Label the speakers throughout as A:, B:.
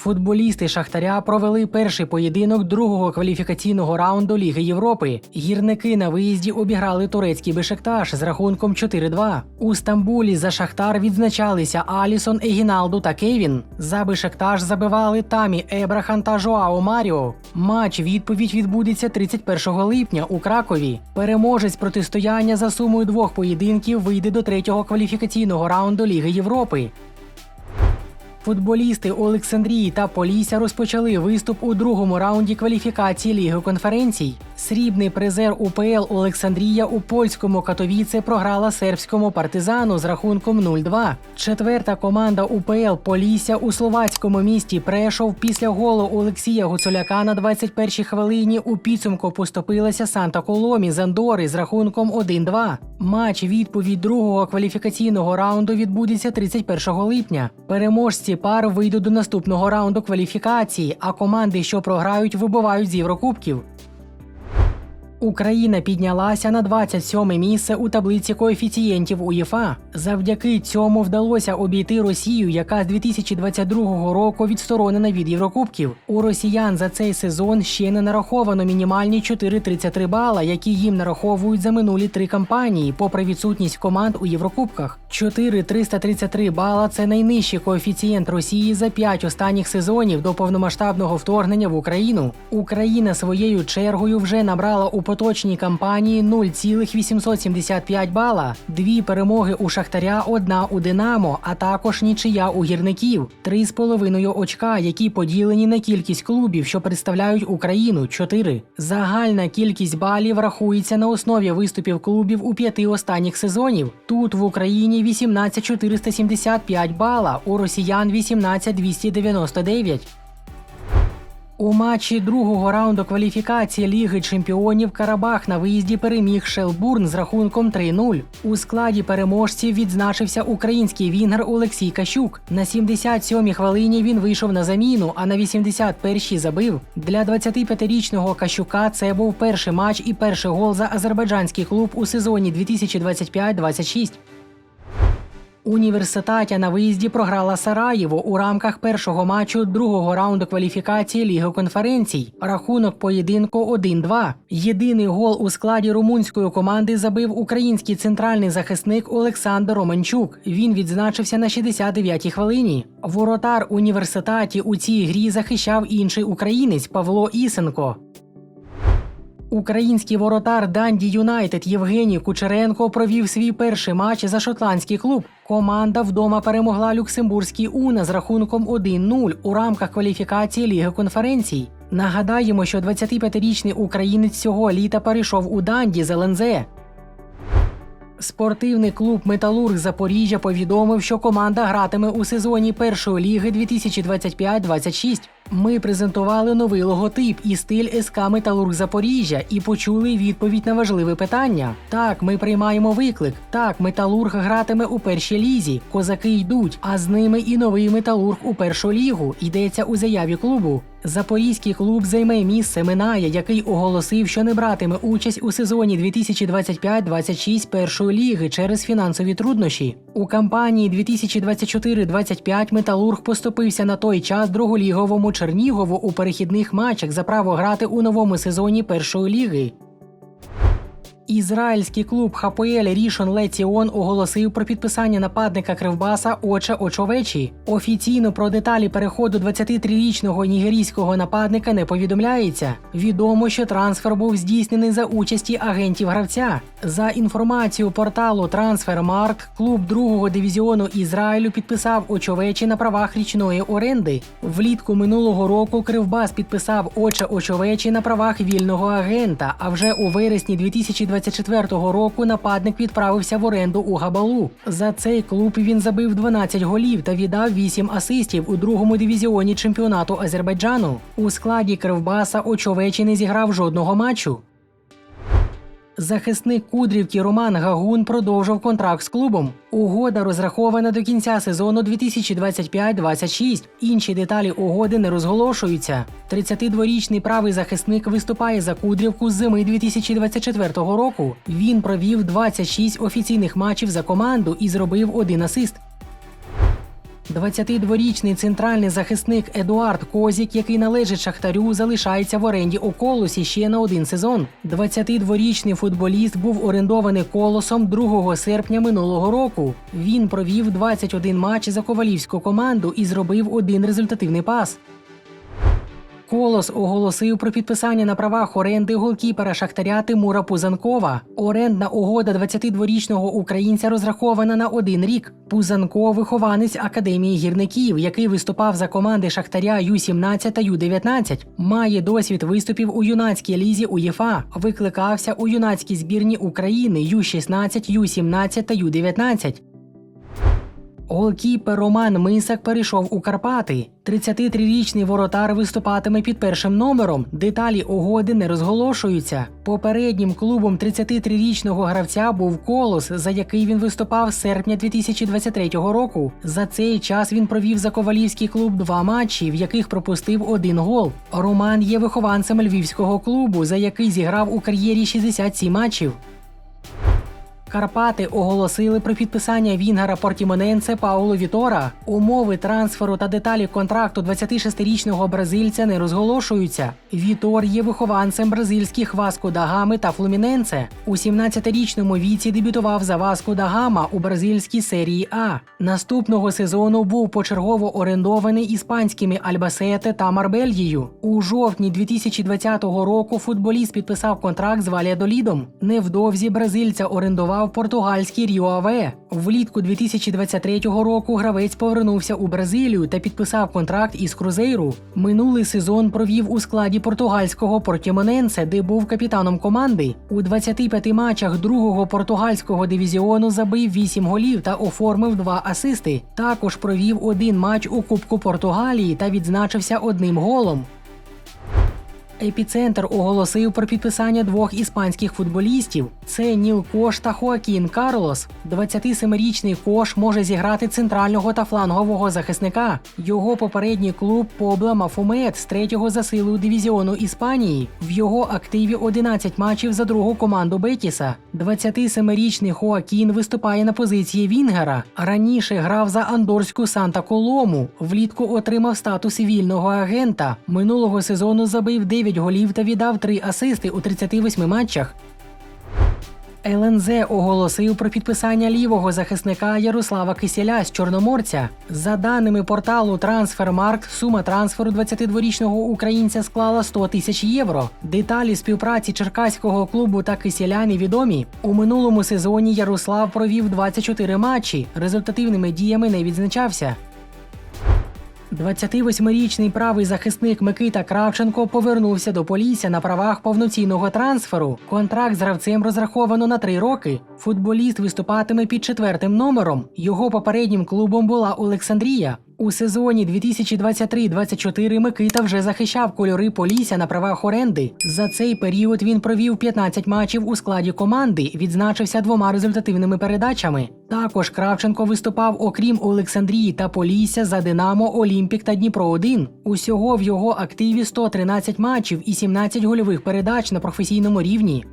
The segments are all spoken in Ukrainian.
A: Футболісти Шахтаря провели перший поєдинок другого кваліфікаційного раунду Ліги Європи. Гірники на виїзді обіграли турецький Бешикташ з рахунком 4-2. У Стамбулі за Шахтар відзначалися Алісон, Егіналду та Кевін. За Бешикташ забивали Тамі Ебрахан та Жоао Маріо. Матч відповідь відбудеться 31 липня у Кракові. Переможець протистояння за сумою двох поєдинків вийде до третього кваліфікаційного раунду Ліги Європи. Футболісти Олександрії та Полісся розпочали виступ у другому раунді кваліфікації Ліги конференцій. Срібний призер УПЛ Олександрія у польському Катовіце програла сербському партизану з рахунком 0-2. Четверта команда УПЛ Полісся у словацькому місті Прешов після голу Олексія Гуцуляка на 21-й хвилині у підсумку поступилася Санта Коломі з Андори з рахунком 1-2. Матч відповідь другого кваліфікаційного раунду відбудеться 31 липня. Переможці пар вийдуть до наступного раунду кваліфікації, а команди, що програють, вибувають з Єврокубків. Україна піднялася на 27 місце у таблиці коефіцієнтів УЄФА. Завдяки цьому вдалося обійти Росію, яка з 2022 року відсторонена від Єврокубків. У росіян за цей сезон ще не нараховано мінімальні 4,33 бала, які їм нараховують за минулі три кампанії, попри відсутність команд у Єврокубках. 4,333 бала це найнижчий коефіцієнт Росії за п'ять останніх сезонів до повномасштабного вторгнення в Україну. Україна своєю чергою вже набрала у поточній кампанії 0,875 бала, дві перемоги у Шахтаря, одна у Динамо, а також нічия у гірників, 3,5 очка, які поділені на кількість клубів, що представляють Україну 4. Загальна кількість балів рахується на основі виступів клубів у п'яти останніх сезонів. Тут в Україні 18475 бала, у росіян 18299. У матчі другого раунду кваліфікації Ліги Чемпіонів Карабах на виїзді переміг Шелбурн з рахунком 3-0. У складі переможців відзначився український вінгер Олексій Кащук. На 77-й хвилині він вийшов на заміну, а на 81-й забив. Для 25-річного Кащука це був перший матч і перший гол за азербайджанський клуб у сезоні 2025-26. Університатя на виїзді програла Сараєво у рамках першого матчу другого раунду кваліфікації Ліги конференцій. Рахунок поєдинку 1-2. Єдиний гол у складі румунської команди забив український центральний захисник Олександр Романчук. Він відзначився на 69-й хвилині. Воротар університаті у цій грі захищав інший українець Павло Ісенко. Український воротар Данді Юнайтед Євгеній Кучеренко провів свій перший матч за шотландський клуб. Команда вдома перемогла люксембурзький Уна з рахунком 1-0 у рамках кваліфікації Ліги конференцій. Нагадаємо, що 25-річний українець цього літа перейшов у Данді з ЛНЗ. Спортивний клуб Металург Запоріжжя повідомив, що команда гратиме у сезоні першої ліги 2025-26. Ми презентували новий логотип і стиль СК Металург Запоріжжя і почули відповідь на важливе питання. Так, ми приймаємо виклик. Так, металург гратиме у першій лізі. Козаки йдуть, а з ними і новий металург у першу лігу. Йдеться у заяві клубу. Запорізький клуб займе місце Миная, який оголосив, що не братиме участь у сезоні 2025-26 першої ліги через фінансові труднощі. У кампанії 2024-25 Металург поступився на той час друголіговому Чернігову у перехідних матчах за право грати у новому сезоні першої ліги. Ізраїльський клуб ХПЛ Рішон Леціон оголосив про підписання нападника Кривбаса Оче Очовечі. Офіційно про деталі переходу 23-річного нігерійського нападника не повідомляється. Відомо, що трансфер був здійснений за участі агентів гравця. За інформацією порталу Трансфермаркт, клуб другого дивізіону Ізраїлю підписав Очовечі на правах річної оренди. Влітку минулого року Кривбас підписав Оче Очовечі на правах вільного агента. А вже у вересні 2020 2024 року нападник відправився в оренду у Габалу. За цей клуб він забив 12 голів та віддав 8 асистів у другому дивізіоні чемпіонату Азербайджану. У складі Кривбаса Очовечі не зіграв жодного матчу. Захисник Кудрівки Роман Гагун продовжив контракт з клубом. Угода розрахована до кінця сезону 2025-26. Інші деталі угоди не розголошуються. 32-річний правий захисник виступає за Кудрівку з зими 2024 року. Він провів 26 офіційних матчів за команду і зробив один асист. 22-річний центральний захисник Едуард Козік, який належить Шахтарю, залишається в оренді у колосі ще на один сезон. 22-річний футболіст був орендований колосом 2 серпня минулого року. Він провів 21 матч за ковалівську команду і зробив один результативний пас. Колос оголосив про підписання на правах оренди голкіпера Шахтаря Тимура Пузанкова. Орендна угода 22-річного українця розрахована на один рік. Пузанков – вихованець академії гірників, який виступав за команди Шахтаря Ю-17 та Ю-19. Має досвід виступів у юнацькій лізі УЄФА. Викликався у юнацькій збірні України Ю-16, Ю-17 та Ю-19. Голкіпер Роман Мисак перейшов у Карпати. 33-річний воротар виступатиме під першим номером. Деталі угоди не розголошуються. Попереднім клубом 33-річного гравця був Колос, за який він виступав з серпня 2023 року. За цей час він провів за ковалівський клуб два матчі, в яких пропустив один гол. Роман є вихованцем львівського клубу, за який зіграв у кар'єрі 67 матчів. Карпати оголосили про підписання Вінгара Портімоненце Пауло Вітора. Умови трансферу та деталі контракту 26-річного бразильця не розголошуються. Вітор є вихованцем бразильських Васко да Гами та Флуміненце. У 17-річному віці дебютував за Васко да Гама у бразильській серії А. Наступного сезону був почергово орендований іспанськими Альбасете та Марбельєю. У жовтні 2020 року футболіст підписав контракт з Валядолідом. Невдовзі бразильця орендував португальський Ріо Аве. Влітку 2023 року гравець повернувся у Бразилію та підписав контракт із Крузейру. Минулий сезон провів у складі португальського Портімоненце, де був капітаном команди. У 25 матчах другого португальського дивізіону забив 8 голів та оформив 2 асисти. Також провів один матч у Кубку Португалії та відзначився одним голом. Епіцентр оголосив про підписання двох іспанських футболістів: це Ніл Кош та Хоакін Карлос. 27-річний Кош може зіграти центрального та флангового захисника. Його попередній клуб Побла Мафумет з третього за силою дивізіону Іспанії. В його активі 11 матчів за другу команду Бетіса. 27-річний Хоакін виступає на позиції Вінгера. Раніше грав за андорську Санта Колому. Влітку отримав статус вільного агента. Минулого сезону забив 9 голів та віддав 3 асисти у 38 матчах. ЛНЗ оголосив про підписання лівого захисника Ярослава Кисіля з Чорноморця. За даними порталу Трансфермаркт, сума трансферу 22-річного українця склала 100 тисяч євро. Деталі співпраці черкаського клубу та Кисіля невідомі. У минулому сезоні Ярослав провів 24 матчі. Результативними діями не відзначався. 28-річний правий захисник Микита Кравченко повернувся до Полісся на правах повноцінного трансферу. Контракт з гравцем розраховано на три роки. Футболіст виступатиме під четвертим номером. Його попереднім клубом була Олександрія. У сезоні 2023-24 Микита вже захищав кольори Полісся на правах оренди. За цей період він провів 15 матчів у складі команди, відзначився двома результативними передачами. Також Кравченко виступав, окрім Олександрії та Полісся, за Динамо, Олімпік та Дніпро 1 Усього в його активі 113 матчів і 17 гольових передач на професійному рівні.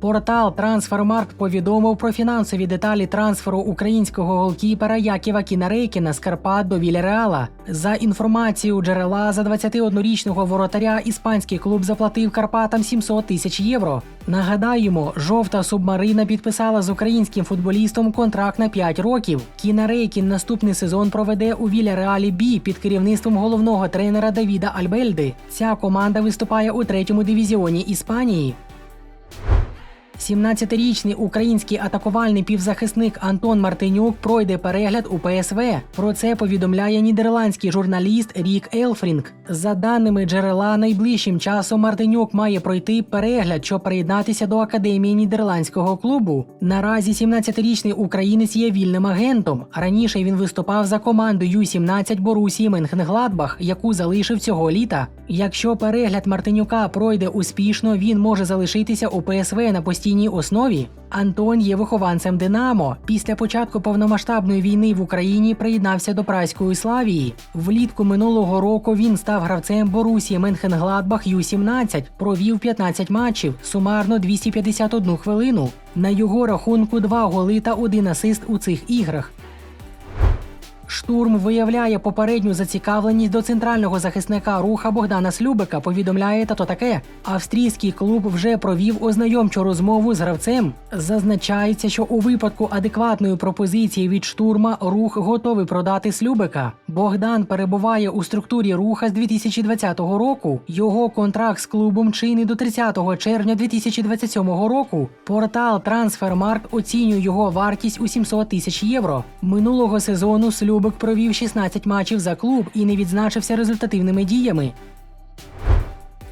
A: Портал Трансфермаркт повідомив про фінансові деталі трансферу українського голкіпера Яківа Кінарейкіна з Карпат до Вільяреала. За інформацією джерела, за 21-річного воротаря іспанський клуб заплатив Карпатам 700 тисяч євро. Нагадаємо, жовта субмарина підписала з українським футболістом контракт на 5 років. Кінарейкін наступний сезон проведе у Вільяреалі Бі під керівництвом головного тренера Давіда Альбельди. Ця команда виступає у третьому дивізіоні Іспанії. 17-річний український атакувальний півзахисник Антон Мартинюк пройде перегляд у ПСВ. Про це повідомляє нідерландський журналіст Рік Елфрінг. За даними джерела, найближчим часом Мартинюк має пройти перегляд, щоб приєднатися до академії нідерландського клубу. Наразі 17-річний українець є вільним агентом. Раніше він виступав за команду Ю-17 Борусії Менхенгладбах, яку залишив цього літа. Якщо перегляд Мартинюка пройде успішно, він може залишитися у ПСВ на постійній основі. Антон є вихованцем Динамо. Після початку повномасштабної війни в Україні приєднався до прайської славії. Влітку минулого року він став гравцем Борусі Менхенгладбах Ю-17, провів 15 матчів, сумарно 251 хвилину. На його рахунку два голи та один асист у цих іграх. Штурм виявляє попередню зацікавленість до центрального захисника руха Богдана Слюбика. Повідомляє тато таке. Австрійський клуб вже провів ознайомчу розмову з гравцем. Зазначається, що у випадку адекватної пропозиції від штурма рух готовий продати Слюбика. Богдан перебуває у структурі руха з 2020 року. Його контракт з клубом чинний до 30 червня 2027 року. Портал Transfermarkt оцінює його вартість у 700 тисяч євро. Минулого сезону Слюбик провів 16 матчів за клуб і не відзначився результативними діями.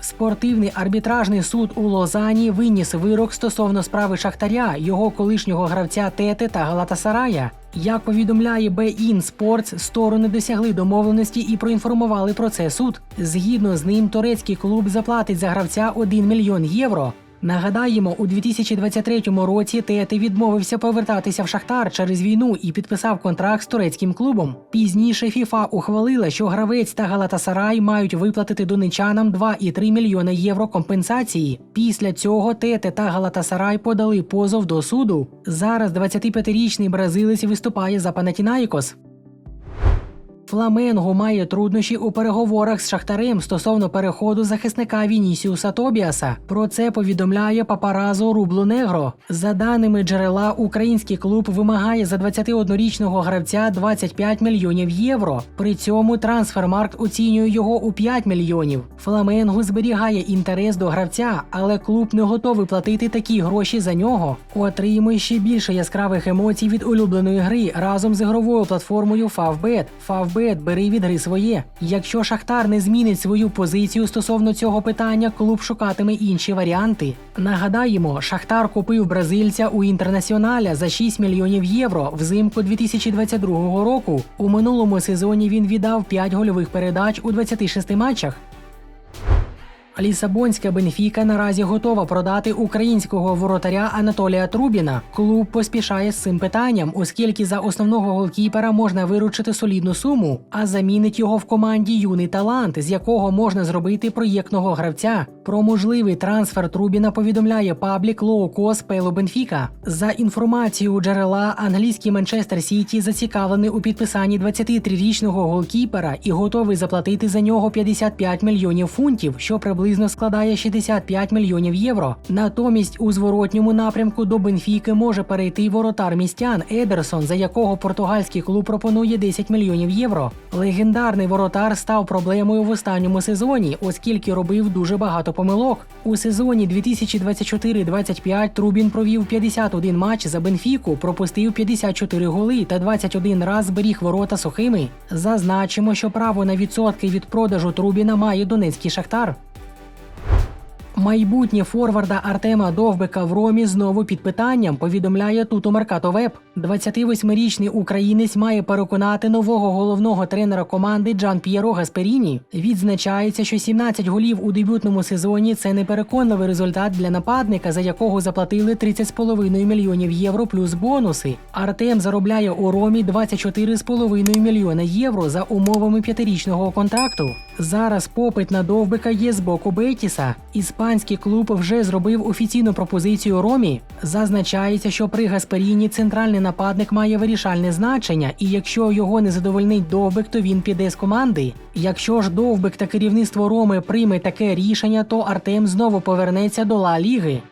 A: Спортивний арбітражний суд у Лозані виніс вирок стосовно справи Шахтаря, його колишнього гравця Тети та Галатасарая. Як повідомляє Bein Sports, сторони досягли домовленості і проінформували про це суд. Згідно з ним, турецький клуб заплатить за гравця 1 мільйон євро. Нагадаємо, у 2023 році Тети відмовився повертатися в Шахтар через війну і підписав контракт з турецьким клубом. Пізніше ФІФА ухвалила, що гравець та Галатасарай мають виплатити донечанам 2,3 мільйона євро компенсації. Після цього Тете та Галатасарай подали позов до суду. Зараз 25-річний бразилець виступає за Панатінаїкос. Фламенго має труднощі у переговорах з Шахтарем стосовно переходу захисника Вінісіуса Тобіаса. Про це повідомляє папаразо Рубло Негро. За даними джерела, український клуб вимагає за 21-річного гравця 25 мільйонів євро. При цьому трансфермаркт оцінює його у 5 мільйонів. Фламенго зберігає інтерес до гравця, але клуб не готовий платити такі гроші за нього. Отримує ще більше яскравих емоцій від улюбленої гри разом з ігровою платформою Favbet. Favbet бери від гри своє. Якщо Шахтар не змінить свою позицію стосовно цього питання, клуб шукатиме інші варіанти. Нагадаємо, Шахтар купив бразильця у інтернаціоналя за 6 мільйонів євро взимку 2022 року. У минулому сезоні він віддав 5 гольових передач у 26 матчах. Лісабонська Бенфіка наразі готова продати українського воротаря Анатолія Трубіна. Клуб поспішає з цим питанням, оскільки за основного голкіпера можна виручити солідну суму, а замінить його в команді юний талант, з якого можна зробити проєктного гравця. Про можливий трансфер Трубіна повідомляє паблік Лоукос Пело Бенфіка. За інформацією джерела, англійський Манчестер Сіті зацікавлений у підписанні 23-річного голкіпера і готовий заплатити за нього 55 мільйонів фунтів, що приблизно складає 65 мільйонів євро. Натомість у зворотньому напрямку до Бенфіки може перейти воротар містян Едерсон, за якого португальський клуб пропонує 10 мільйонів євро. Легендарний воротар став проблемою в останньому сезоні, оскільки робив дуже багато помилок. У сезоні 2024-25 Трубін провів 51 матч за Бенфіку, пропустив 54 голи та 21 раз зберіг ворота сухими. Зазначимо, що право на відсотки від продажу Трубіна має Донецький Шахтар. Майбутнє форварда Артема Довбика в Ромі знову під питанням, повідомляє Туто Меркато Веб. 28-річний українець має переконати нового головного тренера команди Джан П'єро Гасперіні. Відзначається, що 17 голів у дебютному сезоні це непереконливий результат для нападника, за якого заплатили 30,5 мільйонів євро плюс бонуси. Артем заробляє у Ромі 24,5 мільйона євро за умовами п'ятирічного контракту. Зараз попит на Довбика є з боку Бетіса. Іспанський клуб вже зробив офіційну пропозицію Ромі. Зазначається, що при Гасперіні центральний нападник має вирішальне значення, і якщо його не задовольнить Довбик, то він піде з команди. Якщо ж Довбик та керівництво Роми прийме таке рішення, то Артем знову повернеться до Ла Ліги.